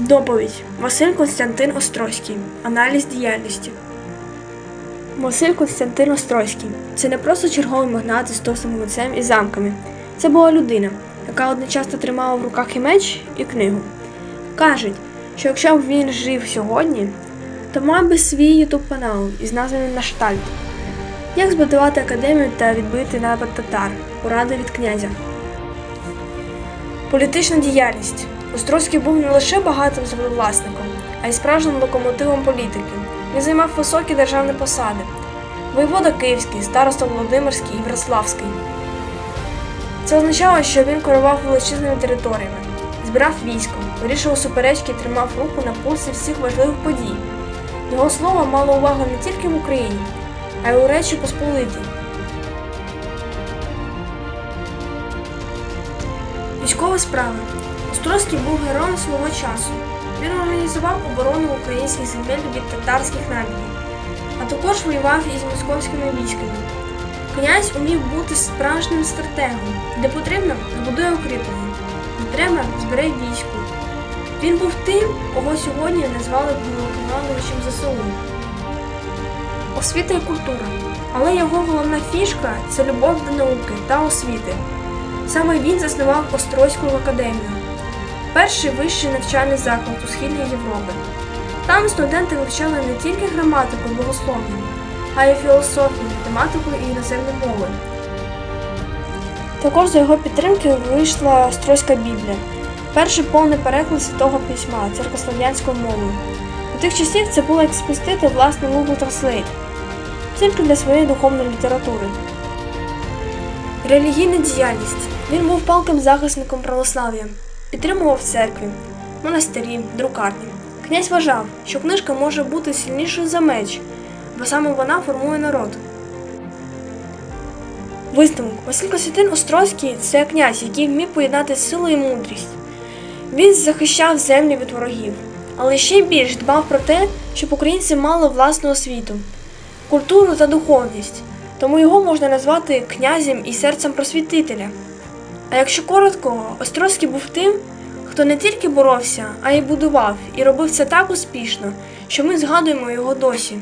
Доповідь Василь Константин Острозький. Аналіз діяльності. Василь Константин Острозький це не просто черговий магнат із товстим лицем і замками. Це була людина, яка одночасно тримала в руках і меч, і книгу. Кажуть, що якщо б він жив сьогодні, то мав би свій ютуб канал із назвою Наштальт. Як збудувати академію та відбити напад татар? Порада від князя. Політична діяльність. Острозький був не лише багатим землевласником, а й справжнім локомотивом політики. Він займав високі державні посади: воєвода Київський, староста Володимирський і Вроцлавський. Це означало, що він керував величезними територіями, збирав військо, вирішував суперечки і тримав руку на пульсі всіх важливих подій. Його слово мало увагу не тільки в Україні, а й у Речі Посполитій. Військові справи. Острозький був героєм свого часу. Він організував оборону українських земель від татарських набігів, а також воював із московськими військами. Князь умів бути справжнім стратегом, де потрібно збудує укріплення, де треба збере військо. Він був тим, кого сьогодні назвали головнокомандувачем ЗСУ. Освіта і культура. Але його головна фішка це любов до науки та освіти. Саме він заснував Острозьку академію, перший вищий навчальний заклад у Східній Європі. Там студенти вивчали не тільки граматику і а й філософію, математику і іноземні мови. Також за його підтримки вийшла Острозька Біблія, перший повний переклад святого письма церкослов'янською мовою. У тих часів це було як спустити власний Google Translate, тільки для своєї духовної літератури. Релігійна діяльність. Він був палким захисником православ'я, підтримував церкві, монастирі, друкарні. Князь вважав, що книжка може бути сильнішою за меч, бо саме вона формує народ. Висновок Василь Костянтин Острозький це князь, який вмів поєднати силу і мудрість. Він захищав землі від ворогів, але ще більш дбав про те, щоб українці мали власну освіту, культуру та духовність. Тому його можна назвати князем і серцем просвітителя. А якщо коротко, Острозький був тим, хто не тільки боровся, а й будував, і робив це так успішно, що ми згадуємо його досі.